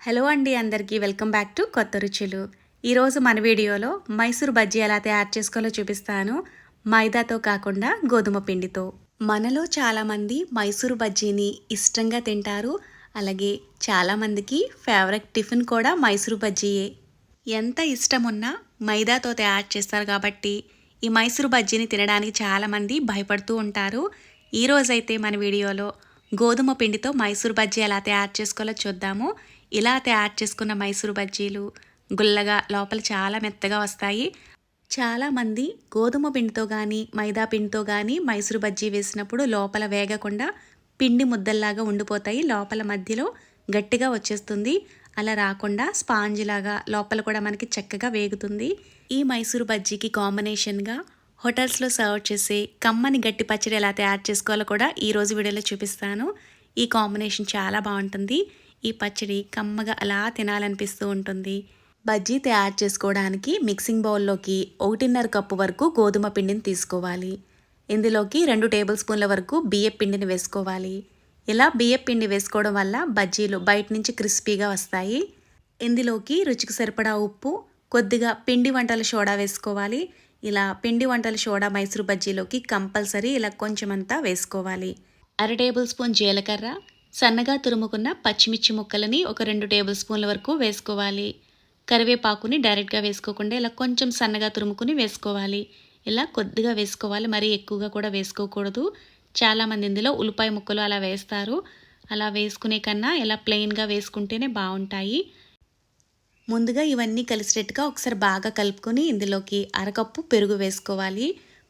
Hello అండి అందరికీ welcome back to కొత్త రుచులు. ఈరోజు మన వీడియోలో మైసూర్ బజ్జీ ఎలా తయారు చేసుకోవాలో చూపిస్తాను. మైదాతో కాకుండా గోధుమ పిండితో. మనలో చాలామంది మైసూర్ బజ్జీని ఇష్టంగా తింటారు. అలాగే చాలామందికి ఫేవరెట్ టిఫిన్ కూడా మైసూర్ బజ్జీయే. ఎంత ఇష్టం ఉన్నా మైదాతో తయారు చేస్తారు కాబట్టి ఈ మైసూర్ బజ్జీని తినడానికి చాలామంది భయపడుతూ ఉంటారు. ఈ రోజైతే మన వీడియోలో గోధుమ పిండితో మైసూర్ బజ్జీ ఎలా తయారు చేసుకోవాలో చూద్దాము. ఇలా తయారు చేసుకున్న మైసూర్ బజ్జీలు గుల్లగా లోపల చాలా మెత్తగా వస్తాయి. చాలామంది గోధుమ పిండితో కానీ మైదా పిండితో కానీ మైసూర్ బజ్జీ వేసినప్పుడు లోపల వేగకుండా పిండి ముద్దల్లాగా ఉండిపోతాయి. లోపల మధ్యలో గట్టిగా వచ్చేస్తుంది. అలా రాకుండా స్పాంజ్ లాగా లోపల కూడా మనకి చక్కగా వేగుతుంది. ఈ మైసూర్ బజ్జీకి కాంబినేషన్గా హోటల్స్లో సర్వ్ చేసే కమ్మని గట్టి పచ్చడి ఎలా తయారు చేసుకోవాలో కూడా ఈరోజు వీడియోలో చూపిస్తాను. ఈ కాంబినేషన్ చాలా బాగుంటుంది. ఈ పచ్చడి కమ్మగా అలా తినాలనిపిస్తూ ఉంటుంది. బజ్జీ తయారు చేసుకోవడానికి మిక్సింగ్ బౌల్లోకి ఒకటిన్నర కప్పు వరకు గోధుమ పిండిని తీసుకోవాలి. ఇందులోకి రెండు టేబుల్ స్పూన్ల వరకు బియ్యం పిండిని వేసుకోవాలి. ఇలా బియ్యం పిండి వేసుకోవడం వల్ల బజ్జీలు బయట నుంచి క్రిస్పీగా వస్తాయి. ఇందులోకి రుచికి సరిపడా ఉప్పు కొద్దిగా పిండి వంటల సోడా వేసుకోవాలి. ఇలా పిండి వంటల సోడా మైసూరు బజ్జీలోకి కంపల్సరీ ఇలా కొంచెమంతా వేసుకోవాలి. అర టేబుల్ స్పూన్ జీలకర్ర సన్నగా తురుముకున్న పచ్చిమిర్చి ముక్కలని ఒక రెండు టేబుల్ స్పూన్ల వరకు వేసుకోవాలి. కరివేపాకుని డైరెక్ట్గా వేసుకోకుండా ఇలా కొంచెం సన్నగా తురుముకుని వేసుకోవాలి. ఇలా కొద్దిగా వేసుకోవాలి. మరీ ఎక్కువగా కూడా వేసుకోకూడదు. చాలామంది ఇందులో ఉల్లిపాయ ముక్కలు అలా వేస్తారు. అలా వేసుకునే కన్నా ఇలా ప్లెయిన్గా వేసుకుంటేనే బాగుంటాయి. ముందుగా ఇవన్నీ కలిసేట్టుగా ఒకసారి బాగా కలుపుకొని ఇందులోకి అరకప్పు పెరుగు వేసుకోవాలి.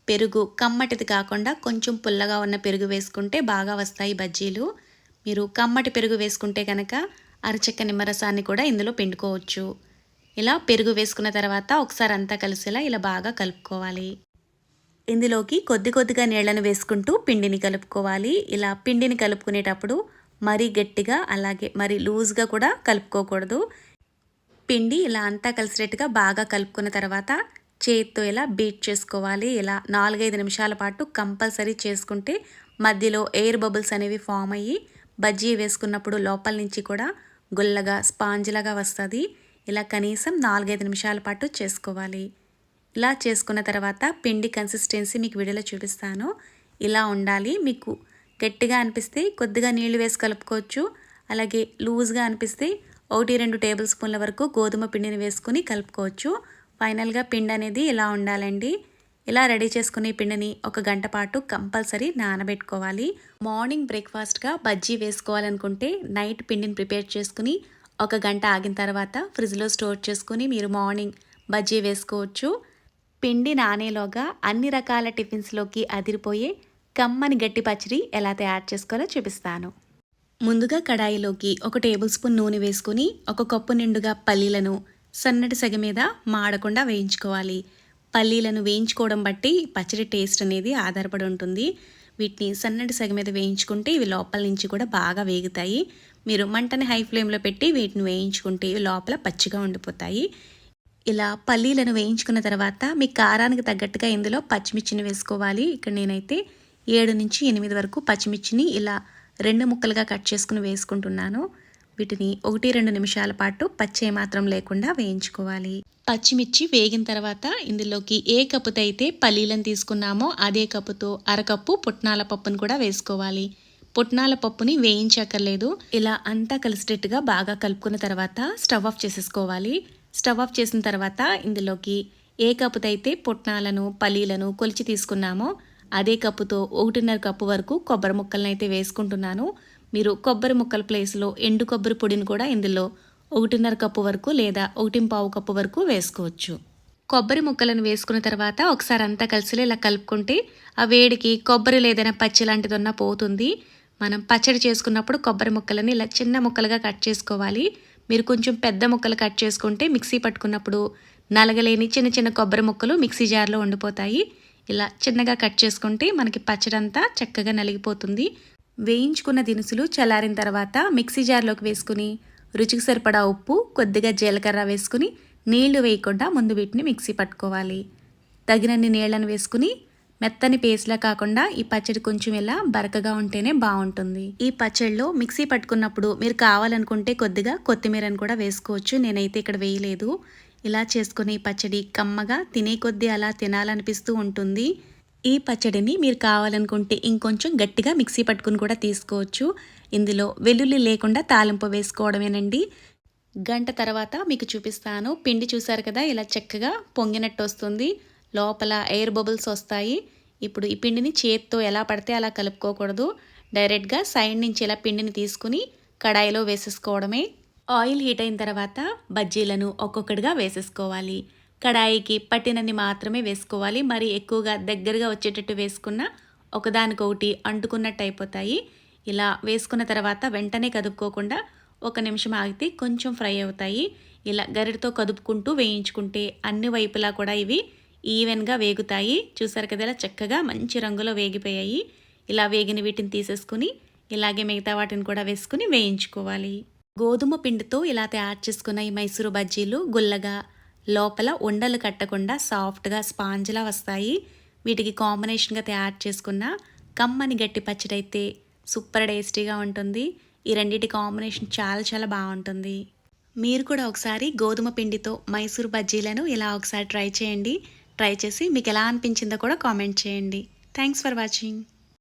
పెరుగు కమ్మటిది కాకుండా కొంచెం పుల్లగా ఉన్న పెరుగు వేసుకుంటే బాగా వస్తాయి బజ్జీలు. మీరు కమ్మటి పెరుగు వేసుకుంటే కనుక అరచెక్క నిమ్మరసాన్ని కూడా ఇందులో పిండుకోవచ్చు. ఇలా పెరుగు వేసుకున్న తర్వాత ఒకసారి అంతా కలిసేలా ఇలా బాగా కలుపుకోవాలి. ఇందులోకి కొద్ది కొద్దిగా నీళ్ళను వేసుకుంటూ పిండిని కలుపుకోవాలి. ఇలా పిండిని కలుపుకునేటప్పుడు మరీ గట్టిగా అలాగే మరి లూజ్గా కూడా కలుపుకోకూడదు. పిండి ఇలా అంతా కలిసినట్టుగా బాగా కలుపుకున్న తర్వాత చేతితో ఇలా బీట్ చేసుకోవాలి. ఇలా నాలుగైదు నిమిషాల పాటు కంపల్సరీ చేసుకుంటే మధ్యలో ఎయిర్ బబుల్స్ అనేవి ఫామ్ అయ్యి బజ్జీ వేసుకున్నప్పుడు లోపల నుంచి కూడా గుల్లగా స్పాంజ్లాగా వస్తుంది. ఇలా కనీసం నాలుగైదు నిమిషాల పాటు చేసుకోవాలి. ఇలా చేసుకున్న తర్వాత పిండి కన్సిస్టెన్సీ మీకు వీడియోలో చూపిస్తాను. ఇలా ఉండాలి. మీకు గట్టిగా అనిపిస్తే కొద్దిగా నీళ్ళు వేసి కలుపుకోవచ్చు. అలాగే లూజ్గా అనిపిస్తే ఒకటి రెండు టేబుల్ స్పూన్ల వరకు గోధుమ పిండిని వేసుకుని కలుపుకోవచ్చు. ఫైనల్గా పిండి అనేది ఇలా ఉండాలండి. ఇలా రెడీ చేసుకునే పిండిని ఒక గంట పాటు కంపల్సరీ నానబెట్టుకోవాలి. మార్నింగ్ బ్రేక్ఫాస్ట్గా బజ్జీ వేసుకోవాలనుకుంటే నైట్ పిండిని ప్రిపేర్ చేసుకుని ఒక గంట ఆగిన తర్వాత ఫ్రిడ్జ్లో స్టోర్ చేసుకుని మీరు మార్నింగ్ బజ్జీ వేసుకోవచ్చు. పిండి నానేలోగా అన్ని రకాల టిఫిన్స్లోకి అదిరిపోయే కమ్మని గట్టి పచ్చడి ఎలా తయారు చేసుకోవాలో చూపిస్తాను. ముందుగా కడాయిలోకి ఒక టేబుల్ స్పూన్ నూనె వేసుకుని ఒక కప్పు నిండుగా పల్లీలను సన్నటి సగ మీద మాడకుండా వేయించుకోవాలి. పల్లీలను వేయించుకోవడం బట్టి పచ్చడి టేస్ట్ అనేది ఆధారపడి ఉంటుంది. వీటిని సన్నటి సగ మీద వేయించుకుంటే ఇవి లోపల నుంచి కూడా బాగా వేగుతాయి. మీరు మంటని హై ఫ్లేమ్లో పెట్టి వీటిని వేయించుకుంటే ఇవి లోపల పచ్చిగా ఉండిపోతాయి. ఇలా పల్లీలను వేయించుకున్న తర్వాత మీ కారానికి తగ్గట్టుగా ఇందులో పచ్చిమిర్చిని వేసుకోవాలి. ఇక్కడ నేనైతే ఏడు నుంచి ఎనిమిది వరకు పచ్చిమిర్చిని ఇలా రెండు ముక్కలుగా కట్ చేసుకుని వేసుకుంటున్నాను. వీటిని ఒకటి రెండు నిమిషాల పాటు పచ్చే మాత్రం లేకుండా వేయించుకోవాలి. పచ్చిమిర్చి వేగిన తర్వాత ఇందులోకి ఏ కప్పుతో అయితే పల్లీలను తీసుకున్నామో అదే కప్పుతో అరకప్పు పుట్నాల పప్పును కూడా వేసుకోవాలి. పుట్నాల పప్పుని వేయించక్కర్లేదు. ఇలా అంతా కలిసేటట్టుగా బాగా కలుపుకున్న తర్వాత స్టవ్ ఆఫ్ చేసేసుకోవాలి. స్టవ్ ఆఫ్ చేసిన తర్వాత ఇందులోకి ఏ కప్పుతో అయితే పుట్నాలను పల్లీలను కొలిచి తీసుకున్నామో అదే కప్పుతో ఒకటిన్నర కప్పు వరకు కొబ్బరి ముక్కలను అయితే వేసుకుంటున్నాను. మీరు కొబ్బరి ముక్కల ప్లేస్లో ఎండు కొబ్బరి పొడిని కూడా ఇందులో ఒకటిన్నర కప్పు వరకు లేదా ఒకటి పావు కప్పు వరకు వేసుకోవచ్చు. కొబ్బరి ముక్కలను వేసుకున్న తర్వాత ఒకసారి అంతా కలిసి ఇలా కలుపుకుంటే ఆ వేడికి కొబ్బరి లేదైనా పచ్చి లాంటిది ఉన్నా పోతుంది. మనం పచ్చడి చేసుకున్నప్పుడు కొబ్బరి ముక్కలని ఇలా చిన్న ముక్కలుగా కట్ చేసుకోవాలి. మీరు కొంచెం పెద్ద ముక్కలు కట్ చేసుకుంటే మిక్సీ పట్టుకున్నప్పుడు నలగలేని చిన్న చిన్న కొబ్బరి ముక్కలు మిక్సీ జార్లో ఉండిపోతాయి. ఇలా చిన్నగా కట్ చేసుకుంటే మనకి పచ్చడంతా చక్కగా నలిగిపోతుంది. వేయించుకున్న దినుసులు చల్లారిన తర్వాత మిక్సీ జార్లోకి వేసుకుని రుచికి సరిపడా ఉప్పు కొద్దిగా జీలకర్ర వేసుకుని నీళ్ళు వేయకుండా ముందు వీటిని మిక్సీ పట్టుకోవాలి. తగినన్ని నీళ్ళను వేసుకుని మెత్తని పేస్ట్లా కాకుండా ఈ పచ్చడి కొంచెం ఇలా బరకగా ఉంటేనే బాగుంటుంది. ఈ పచ్చడిలో మిక్సీ పట్టుకున్నప్పుడు మీరు కావాలనుకుంటే కొద్దిగా కొత్తిమీరని కూడా వేసుకోవచ్చు. నేనైతే ఇక్కడ వేయలేదు. ఇలా చేసుకునే ఈ పచ్చడి కమ్మగా తినే కొద్దీ అలా తినాలనిపిస్తూ ఉంటుంది. ఈ పచ్చడిని మీరు కావాలనుకుంటే ఇంకొంచెం గట్టిగా మిక్సీ పట్టుకుని కూడా తీసుకోవచ్చు. ఇందులో వెల్లుల్లి లేకుండా తాలింపు వేసుకోవడమేనండి. గంట తర్వాత మీకు చూపిస్తాను. పిండి చూసారు కదా ఇలా చక్కగా పొంగినట్టు వస్తుంది. లోపల ఎయిర్ బబుల్స్ వస్తాయి. ఇప్పుడు ఈ పిండిని చేత్తో ఎలా పడితే అలా కలుపుకోకూడదు. డైరెక్ట్గా సైడ్ నుంచి ఇలా పిండిని తీసుకుని కడాయిలో వేసేసుకోవడమే. ఆయిల్ హీట్ అయిన తర్వాత బజ్జీలను ఒక్కొక్కటిగా వేసేసుకోవాలి. కడాయికి పట్టినన్ని మాత్రమే వేసుకోవాలి. మరి ఎక్కువగా దగ్గరగా వచ్చేటట్టు వేసుకున్న ఒకదానికొకటి అంటుకున్నట్టు అయిపోతాయి. ఇలా వేసుకున్న తర్వాత వెంటనే కదుపుకోకుండా ఒక నిమిషం ఆగితే కొంచెం ఫ్రై అవుతాయి. ఇలా గరిటతో కదుపుకుంటూ వేయించుకుంటే అన్ని వైపులా కూడా ఇవి ఈవెన్గా వేగుతాయి. చూసారు కదా ఇలా చక్కగా మంచి రంగులో వేగిపోయాయి. ఇలా వేగిన వీటిని తీసేసుకుని ఇలాగే మిగతా వాటిని కూడా వేసుకుని వేయించుకోవాలి. గోధుమ పిండితో ఇలా తయారు చేసుకున్న ఈ మైసూరు బజ్జీలు గుల్లగా లోపల ఉండలు కట్టకుండా సాఫ్ట్గా స్పాంజ్లా వస్తాయి. వీటికి కాంబినేషన్గా తయారు చేసుకున్న కమ్మని గట్టి పచ్చడి అయితే సూపర్ టేస్టీగా ఉంటుంది. ఈ రెండింటి కాంబినేషన్ చాలా చాలా బాగుంటుంది. మీరు కూడా ఒకసారి గోధుమ పిండితో మైసూర్ బజ్జీలను ఇలా ఒకసారి ట్రై చేయండి. ట్రై చేసి మీకు ఎలా అనిపించిందో కూడా కామెంట్ చేయండి. Thanks for watching.